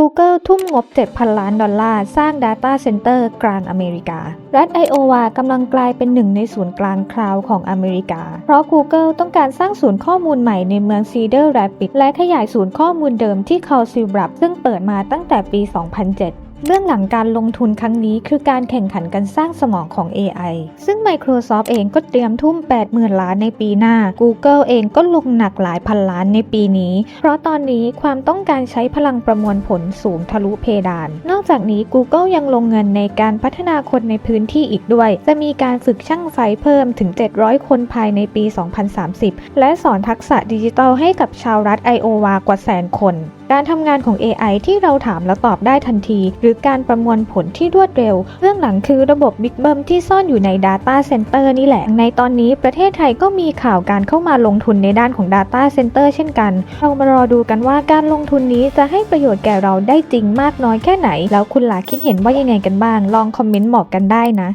Google ทุ่มงบ 7,000 ล้านดอลลาร์ สร้าง Data Center กลางอเมริกา รัฐไอโอวากำลังกลายเป็นหนึ่งในศูนย์กลางคลาวด์ของอเมริกา เพราะ Google ต้องการสร้างศูนย์ข้อมูลใหม่ในเมือง Cedar Rapids และขยายศูนย์ข้อมูลเดิมที่ Council Bluffs ซึ่งเปิดมาตั้งแต่ปี 2007 เบื้องหลังการลงทุนครั้งนี้คือการแข่งขันกันสร้างสมองของ AI ซึ่ง Microsoft เองก็เตรียมทุ่ม 80,000 ล้านในปีหน้า Google เองก็ลงหนักหลายพันล้านในปีนี้ เพราะตอนนี้ความต้องการใช้พลังประมวลผลสูงทะลุเพดาน นอกจากนี้ Google ยังลงเงินในการพัฒนาคนในพื้นที่อีกด้วย จะมีการฝึกช่างไฟเพิ่มถึง 700 คนภายในปี 2030 และสอนทักษะดิจิทัลให้กับชาวรัฐไอโอวากว่าแสนคน การทำงานของ AI ที่เราถามแล้วตอบได้ทันทีหรือการประมวลผลที่รวดเร็ว เรื่องหลังคือระบบ Big b u m ที่ซ่อนอยู่ใน Data Center นี่แหละ ในตอนนี้ประเทศไทยก็มีข่าวการเข้ามาลงทุนในด้านของ Data Center เช่นกัน เรามารอดูกันว่าการลงทุนนี้จะให้ประโยชน์แก่เราได้จริงมากน้อยแค่ไหน แล้วคุณล่ะคิดเห็นว่ายังไงกันบ้าง ลองคอมเมนต์บอกกันได้นะ